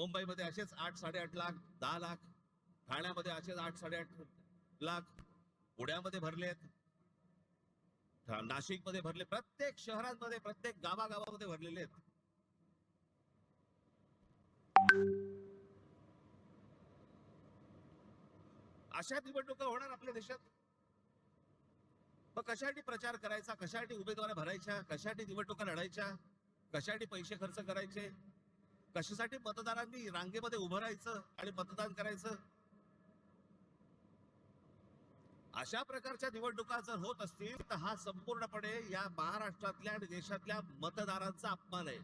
मुंबईमध्ये असेच आठ साडेआठ लाख दहा लाख ठाण्यामध्ये असेच आठ साडेआठ लाख पुण्यामध्ये भरलेत नाशिकमध्ये भरले प्रत्येक शहरांमध्ये प्रत्येक गावागावामध्ये भरलेले आहेत. अशा निवडणुका होणार आपल्या देशात? मग कशासाठी प्रचार करायचा? कशासाठी उमेदवार भरायच्या? कशासाठी निवडणुका लढायच्या? कशासाठी पैसे खर्च करायचे? कशासाठी मतदारांनी रांगेमध्ये उभं राहायचं आणि मतदान करायचं? अशा प्रकारच्या निवडणुका जर होत असतील तर हा संपूर्णपणे या महाराष्ट्रातल्या आणि देशातल्या मतदारांचा अपमान आहे.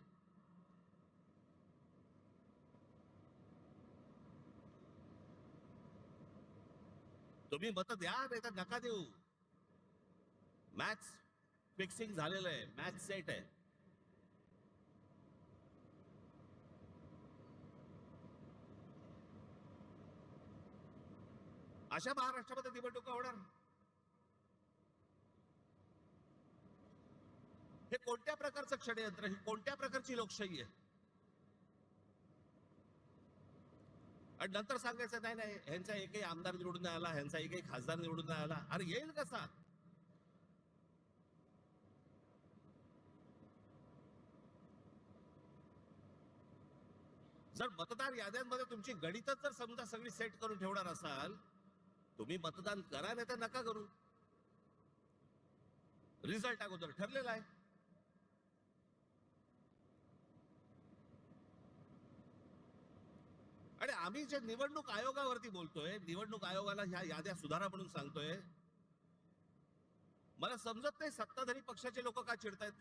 तुम्ही मत द्या नाही तर नका देऊ. मॅच फिक्सिंग झालेलं आहे. मॅच सेट आहे. अशा महाराष्ट्रामध्ये निवडणुका होणार हे कोणत्या प्रकारचं षडयंत्र ही कोणत्या प्रकारची लोकशाही आहे? आणि नंतर सांगायचं नाही नाही ह्यांचा एकही आमदार निवडून नाही आला ह्यांचा एकही खासदार निवडून नाही आला. अरे येईल कसा जर मतदार याद्यांमध्ये तुमची गणितच जर समजा सगळी सेट करून ठेवणार असाल तुम्ही मतदान करा नाही तर नका करू. रिझल्ट अगोदर ठरलेला आहे. आणि आम्ही जे निवडणूक आयोगावरती बोलतोय निवडणूक आयोगाला ह्या याद्या सुधारा म्हणून सांगतोय मला समजत नाही सत्ताधारी पक्षाचे लोक का चिडतायत.